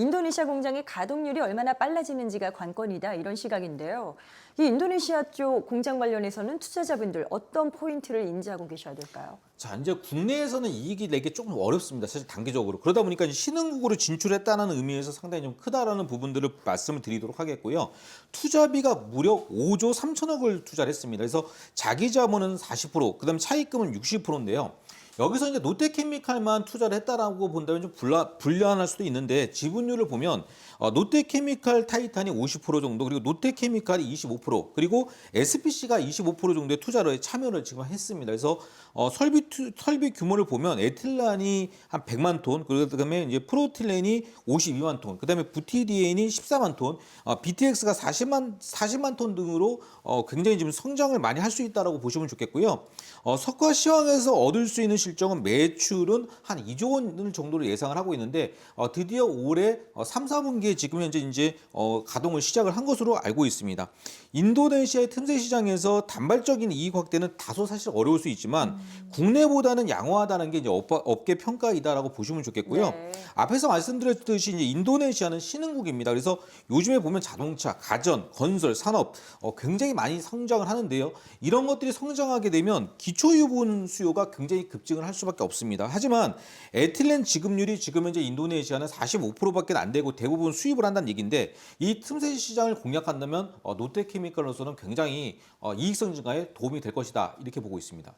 인도네시아 공장의 가동률이 얼마나 빨라지는지가 관건이다 이런 시각인데요. 이 인도네시아 쪽 공장 관련해서는 투자자분들 어떤 포인트를 인지하고 계셔야 될까요? 자, 이제 국내에서는 이익이 내기 조금 어렵습니다. 사실 단기적으로. 그러다 보니까 신흥국으로 진출했다는 의미에서 상당히 좀 크다라는 부분들을 말씀을 드리도록 하겠고요. 투자비가 무려 5조 3천억을 투자를 했습니다. 그래서 자기 자본은 40%, 그다음에 차입금은 60%인데요. 여기서 이제 롯데케미칼만 투자를 했다라고 본다면 좀 불라, 불리한할 수도 있는데 지분율을 보면 어, 롯데케미칼 타이탄이 50% 정도 그리고 롯데케미칼이 25% 그리고 SPC가 25% 정도의 투자를 참여를 지금 했습니다. 그래서 어, 설비 투, 설비 규모를 보면 에틸란이 한 100만 톤 그다음에 이제 프로틸렌이 52만 톤 그다음에 부티디엔이 14만 톤 어, BTX가 40만 40만 톤 등으로 어, 굉장히 지금 성장을 많이 할 수 있다라고 보시면 좋겠고요. 어, 석화 시황에서 얻을 수 있는 실 적은 매출은 한 2조 원 정도를 예상을 하고 있는데 어, 드디어 올해 어, 3, 4분기에 지금 현재 이제 어, 가동을 시작을 한 것으로 알고 있습니다. 인도네시아의 틈새 시장에서 단발적인 이익 확대는 다소 사실 어려울 수 있지만 국내보다는 양호하다는 게 이제 업, 업계 평가이다라고 보시면 좋겠고요. 네. 앞에서 말씀드렸듯이 이제 인도네시아는 신흥국입니다. 그래서 요즘에 보면 자동차, 가전, 건설, 산업 어, 굉장히 많이 성장을 하는데요. 이런 것들이 성장하게 되면 기초유분 수요가 굉장히 급증을 할 수밖에 없습니다. 하지만 에틸렌 지급률이 지금 현재 인도네시아는 45%밖에 안 되고 대부분 수입을 한다는 얘기인데 이 틈새 시장을 공략한다면 어, 롯데케미칼로서는 굉장히 어, 이익성 증가에 도움이 될 것이다 이렇게 보고 있습니다.